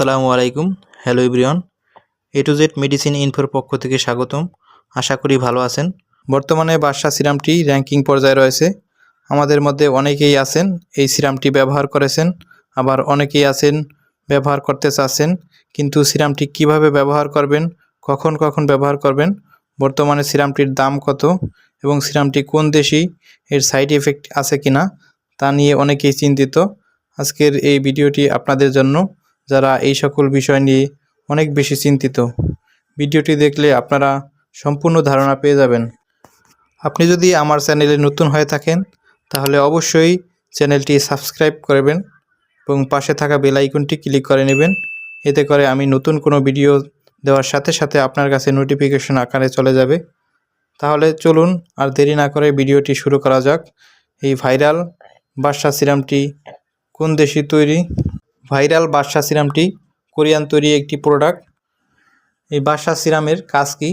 আসসালামু আলাইকুম। Hello ইব্রিয়ন A to Z medicine ইনফোর পক্ষ থেকে স্বাগতম। আশা করি ভালো আছেন। বর্তমানে বাদশা সিরামটি র্যাঙ্কিং পর্যায়ে রয়েছে। আমাদের মধ্যে অনেকেই আছেন, এই সিরামটি ব্যবহার করেছেন। আবার অনেকেই আছেন, ব্যবহার করতে চাচ্ছেন। কিন্তু সিরামটি কীভাবে ব্যবহার করবেন, কখন কখন ব্যবহার করবেন, বর্তমানে সিরামটির দাম কত এবং সিরামটি কোন দেশি, এর সাইড এফেক্ট আছে কিনা, তা নিয়ে অনেকেই চিন্তিত। আজকের এই ভিডিওটি আপনাদের জন্য যারা এই সকল বিষয় নিয়ে অনেক বেশি চিন্তিত। ভিডিওটি দেখলে আপনারা সম্পূর্ণ ধারণা পেয়ে যাবেন। আপনি যদি আমার চ্যানেলে নতুন হয়ে থাকেন, তাহলে অবশ্যই চ্যানেলটি সাবস্ক্রাইব করবেন এবং পাশে থাকা বেল আইকনটি ক্লিক করে নেবেন। এতে করে আমি নতুন কোনো ভিডিও দেওয়ার সাথে সাথে আপনার কাছে নোটিফিকেশন আকারে চলে যাবে। তাহলে চলুন আর দেরি না করে ভিডিওটি শুরু করা যাক। এই ভাইরাল বাদশা সিরামটি কোন দেশি তৈরি? ভাইরাল বাদশা সিরামটি কোরিয়ান তৈরি একটি প্রোডাক্ট এই বাদশা সিরামের কাজ কি?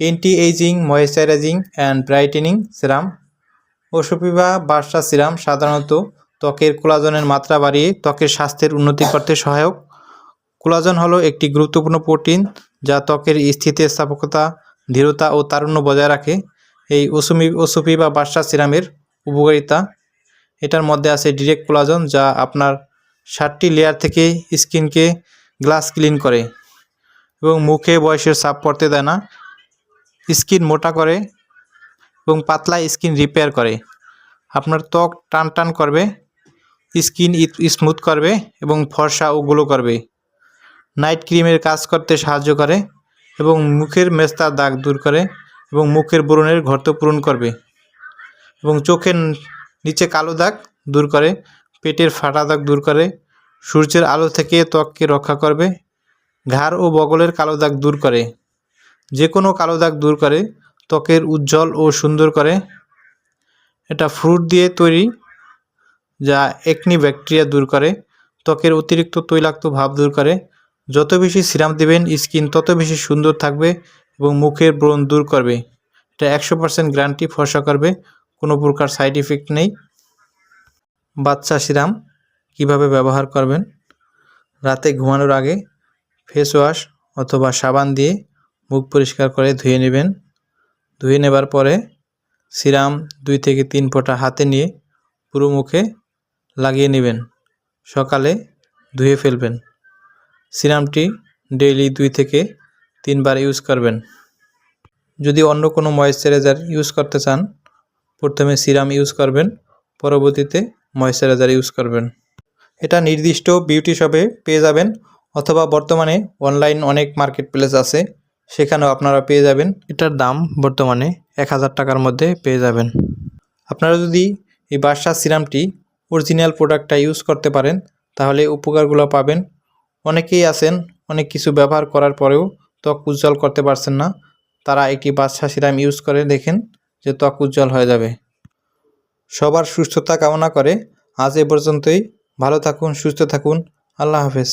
Anti ageing moisturising and brightening serum. ওষুপিবা Badsha serum সাধারণত ত্বকের কোলাজনের মাত্রা বাড়িয়ে ত্বকের স্বাস্থ্যের উন্নতি করতে সহায়ক। কোলাজন হলো একটি গুরুত্বপূর্ণ প্রোটিন যা ত্বকের স্থিতিস্থাপকতা দৃঢ়তা ও তারুণ্য বজায় রাখে। এই ওসুমি ওসুপি বা বাদশা সিরামের উপকারিতা। এটার মধ্যে আছে ডিরেক্ট কোলাজন যা আপনার ষাটটি লেয়ার থেকে স্কিনকে গ্লাস ক্লিন করে এবং মুখে বয়সের চাপ পড়তে দেয় না। স্কিন মোটা করে এবং পাতলা স্কিন রিপেয়ার করে। আপনার ত্বক টান টান করবে, স্কিন স্মুথ করবে এবং ফর্সা ও করবে। নাইট ক্রিমের কাজ করতে সাহায্য করে এবং মুখের মেস্তার দাগ দূর করে এবং মুখের ব্রণের ঘর্ত পূরণ করবে এবং চোখের নিচে কালো দাগ দূর করে পেটের ফাটা দাগ দূর করে, সূর্যের আলো থেকে ত্বককে রক্ষা করবে, ঘাড় ও বগলের কালো দাগ দূর করে। যে কোনো কালো দাগ দূর করে, ত্বকের উজ্জ্বল ও সুন্দর করে। এটা ফ্রুট দিয়ে তৈরি, যা একনি ব্যাকটেরিয়া দূর করে, ত্বকের অতিরিক্ত তৈলাক্ত ভাব দূর করে। যত বেশি সিরাম দেবেন, স্কিন তত বেশি সুন্দর থাকবে এবং মুখের ব্রণ দূর করবে। এটা একশো পার্সেন্ট গ্যারান্টি ফর্সা করবে, কোনো প্রকার সাইড ইফেক্ট নেই। বাচ্চা সিরাম কীভাবে ব্যবহার করবেন? রাতে ঘুমানোর আগে ফেস ওয়াশ অথবা সাবান দিয়ে মুখ পরিষ্কার করে ধুয়ে নেবেন। ধুয়ে নেবার পরে সিরাম দুই থেকে তিন ফোঁটা হাতে নিয়ে পুরো মুখে লাগিয়ে নেবেন। সকালে ধুয়ে ফেলবেন। সিরামটি ডেইলি দুই থেকে তিনবার ইউজ করবেন। যদি অন্য কোনো ময়েশ্চারাইজার ইউজ করতে চান, প্রথমে সিরাম ইউজ করবেন, পরবর্তীতে ময়েশ্চারাইজার ইউজ করবেন। এটা নির্দিষ্ট বিউটি শপে পেয়ে যাবেন অথবা বর্তমানে অনলাইন অনেক মার্কেট প্লেস আছে, সেখানেও আপনারা পেয়ে যাবেন। এটার দাম বর্তমানে এক হাজার টাকার মধ্যে পেয়ে যাবেন। আপনারা যদি এই বাদশা সিরামটি অরিজিনাল প্রোডাক্টটা ইউজ করতে পারেন, তাহলে উপকারগুলো পাবেন। অনেকেই আছেন, অনেক কিছু ব্যবহার করার পরেও ত্বক উজ্জ্বল করতে পারছেন না। তারা একটি বাদশা সিরাম ইউজ করে দেখেন যে ত্বক উজ্জ্বল হয়ে যাবে। সবার সুস্থতা কামনা করে আজ এ পর্যন্তই। ভালো থাকুন সুস্থ থাকুন। আল্লাহ হাফেজ।